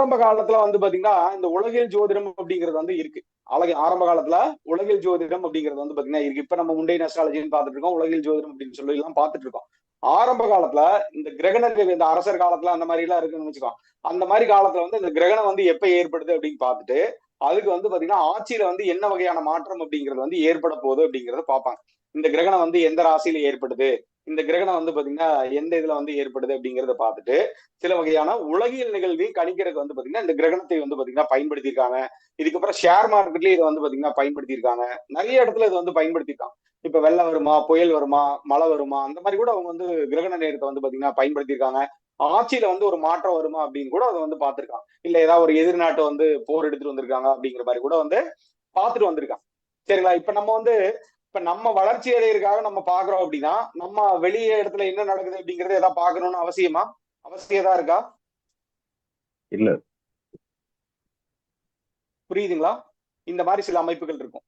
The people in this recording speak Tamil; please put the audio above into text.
ஆரம்ப காலத்துல வந்து பாத்தீங்கன்னா இந்த உலகியல் ஜோதிடம் அப்படிங்கிறது வந்து இருக்கு. அழகு ஆரம்ப காலத்துல உலகில் ஜோதிடம் அப்படிங்கிறது வந்து பாத்தீங்கன்னா இருக்கு. இப்ப நம்ம முண்டை நெஸ்ட்ராலஜின்னு பாத்துட்டு இருக்கோம் உலகில் ஜோதிடம் அப்படின்னு சொல்லி எல்லாம் பாத்துட்டு இருக்கோம். ஆரம்ப காலத்துல இந்த கிரகணங்கள் இந்த அரசர் காலத்துல அந்த மாதிரி எல்லாம் இருக்குன்னு வச்சுக்கோ அந்த மாதிரி காலத்துல வந்து இந்த கிரகணம் வந்து எப்ப ஏற்படுது அப்படின்னு பார்த்துட்டு அதுக்கு வந்து பாத்தீங்கன்னா ஆட்சியில வந்து என்ன வகையான மாற்றம் அப்படிங்கிறது வந்து ஏற்பட போகுது அப்படிங்கறத பார்ப்பாங்க. இந்த கிரகணம் வந்து எந்த ராசியில ஏற்படுது? இந்த கிரகணம் வந்து பாத்தீங்கன்னா எந்த இதுல வந்து ஏற்படுது அப்படிங்கறத பார்த்துட்டு சில வகையான உலகியல் நிகழ்வையும் கணிக்கிறதுக்கு வந்து பாத்தீங்கன்னா இந்த கிரகணத்தை வந்து பாத்தீங்கன்னா பயன்படுத்தியிருக்காங்க. இதுக்கப்புறம் ஷேர் மார்க்கெட்லயும் இதை வந்து பாத்தீங்கன்னா பயன்படுத்தியிருக்காங்க. நிறைய இடத்துல இது வந்து பயன்படுத்தியிருக்காங்க. இப்ப வெள்ளம் வருமா புயல் வருமா மழை வருமா அந்த மாதிரி கூட அவங்க வந்து கிரகண நேரத்தை வந்து பாத்தீங்கன்னா பயன்படுத்தியிருக்காங்க. ஆட்சியில வந்து ஒரு மாற்றம் வருமா அப்படின்னு கூட அதை வந்து பார்த்திருக்காங்க. இல்ல ஏதாவது ஒரு எதிர்நாட்டை வந்து போர் எடுத்துட்டு வந்திருக்காங்க அப்படிங்கிற மாதிரி கூட வந்து பார்த்துட்டு வந்திருக்காங்க. சரிங்களா? இப்ப நம்ம வந்து இப்ப நம்ம வளர்ச்சி அடையிறதுக்காக நம்ம பாக்குறோம் அப்படின்னா நம்ம வெளியே இடத்துல என்ன நடக்குது அப்படிங்கறத ஏதாவது பாக்கணும்னு அவசியமா? அவசியதா இருக்கா? இல்ல. புரியுதுங்களா? இந்த மாதிரி சில அமைப்புகள் இருக்கும்.